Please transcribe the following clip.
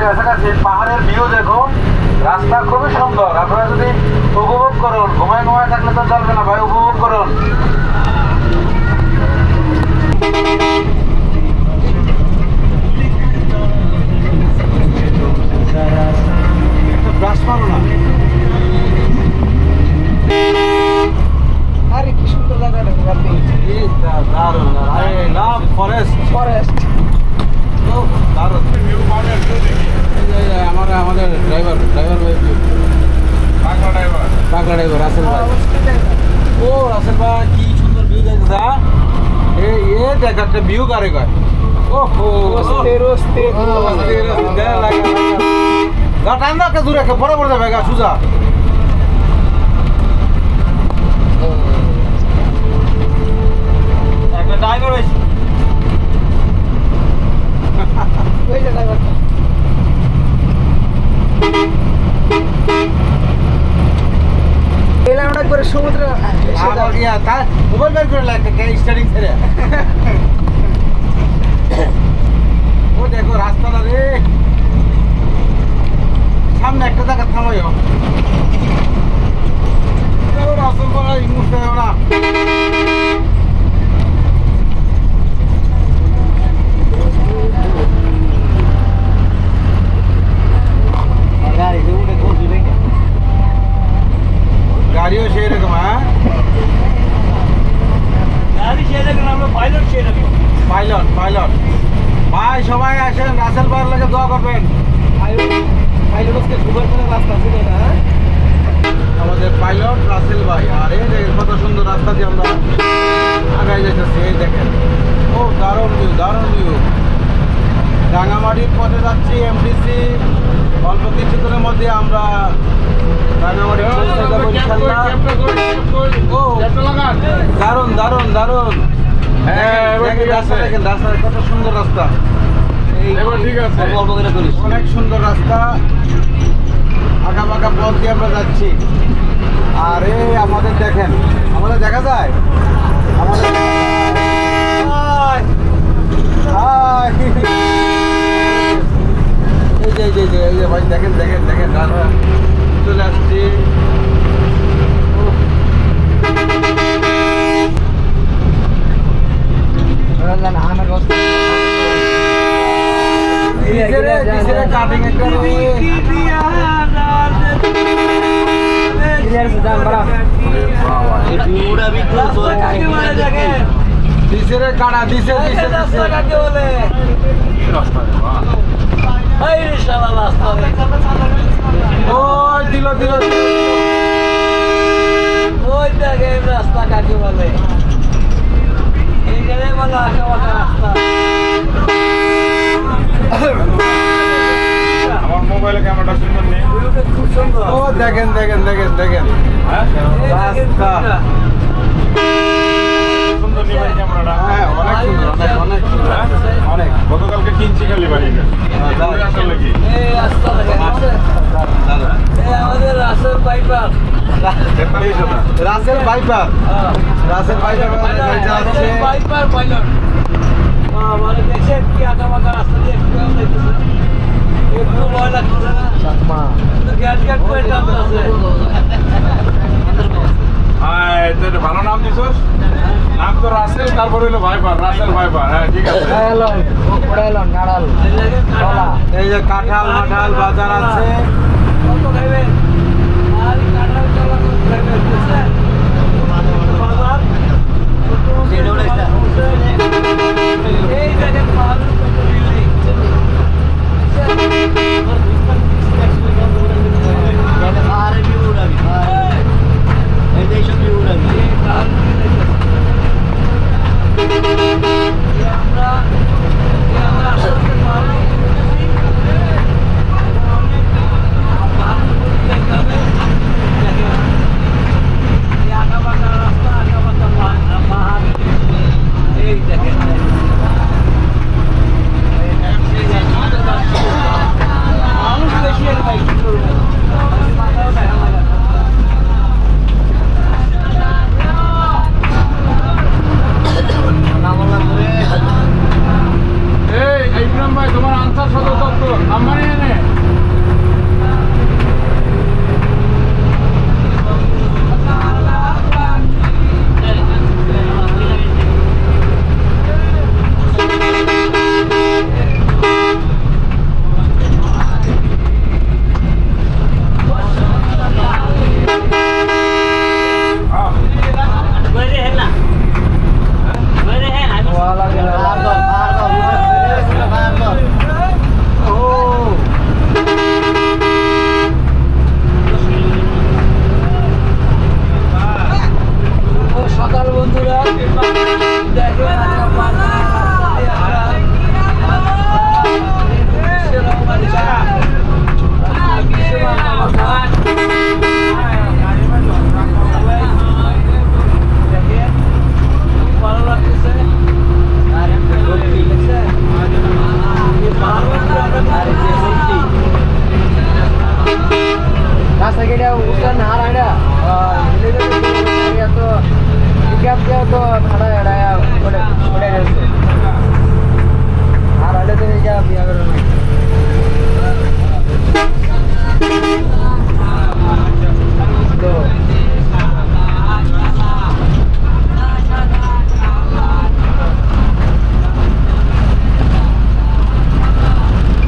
কাছাকাছি পাহাড়ের ভিউ দেখো রাস্তা খুবই সুন্দর। আপনারা যদি উপভোগ করুন, ঘুমায় ঘুমায় থাকলে তো চলবে না, ভাই, উপভোগ করুন ব্রাশ মারো না আরে কি সুন্দর জায়গাটা আপনি এই দা- দারুণ আই লাভ ফরেস্ট ফরেস্ট দারুণ এই যে আমার আমাদের ড্রাইভার ড্রাইভার ভাই বাংলা ড্রাইভার রাসেল ভাই ও রাসেল ভাই কি সুন্দর ভিউ দেখছে এ এ দেখ একটা ভিউ কারে কয়? ওহো রস্তে রস্তে। রস্তে রস্তে লাগা, লাগা। গা টান দাও একটা দূরে বড় পড়ে যাবে গা সুজা। একটা ড্রাইভার হয়েছে ওই যে ড্রাইভারটা এলাম একবারে সমুদ্র এসে যাও। আবার ইয়া তা মোবাইল বের করে লাগে কে স্টার্টিং ছেড়ে ও দেখো রাস্তাটা রে সামনে একটা জায়গা থামাইও রাস্তা করা মুখতে না গাড়িও সেই রকম হ্যাঁ পাইলট পাইলট ভাই সবাই আসেন রাসেল বার লাগে দোয়া করবেন আইলোকে ঘুবার করে রাস্তা ছিল না হ্যাঁ? আমাদের পাইলট রাসেল ভাই আর এই দেখেন কত সুন্দর রাস্তা দিয়ে আমরা আগাই যাইতেছি এই দেখেন ও দারুণ ভিউ দারুণ ভিউ রাঙামাটির পথে যাচ্ছি এমডিসি অল্প কিছুদিনের মধ্যে আমরা রাঙামাটি পৌঁছে যাব ইনশাল্লাহ। ও দারুণ দারুণ দারুণ। হ্যাঁ, রাস্তা দেখেন রাস্তা কত সুন্দর রাস্তা। এই ঠিক আছে। অনেক সুন্দর রাস্তা। আঁকা বাঁকা পথ দিয়ে আমরা যাচ্ছি। আর আমাদের দেখেন আমাদের দেখা যায়? আমাদের এই যে এই যে এই যে, এই যে ভাই দেখেন দেখেন দেখেন দাদা চলে আসছি। রাস্তা কাটিং রে। কাটা দিছে দিছে দিছে। ওই দিল দিল ওই দেখে রাস্তা কাকে বলে? এইখানে বলে আঁকা বাঁকা রাস্তা। আমার মোবাইলে ক্যামেরাটা সুন্দর নেই। খুব সুন্দর। ও দেখেন দেখেন দেখেন দেখেন। হ্যাঁ? রাস্তা। সুন্দর ক্যামেরাটা হ্যাঁ অনেক সুন্দর অনেক অনেক অনেক গতকালকে কিনছি খালি বাড়িটা হ্যাঁ, দাও। আসলে কি এই রাস্তা দেখেন দাদা এই আমাদের রাস্তার পাইপার তেতাল্লিশ হাজার রাসেল বাইপার রাসেল বাইপার যাচ্ছে পাইপার পাইলট। মানে দেখছেন কি আঁকা বাঁকা রাস্তা দিয়ে একটু যাইতেছে একটু ভয় লাগতেছে না? কিন্তু গ্যাট গ্যাট করে টানতেছে। হ্যাঁ তো ভালো নাম দিছস? নাম তো রাসেল তারপর হইল ভাইপার রাসেল ভাইপার। হ্যাঁ ঠিক আছে। এই যে কাঁঠাল মাঠাল বাজার আছে। কত খাইবেন? আর কাঁঠাল চালা কত খাইবেন, বুঝছেন? বাজার, এই দেখেন পাহাড়ের কত building।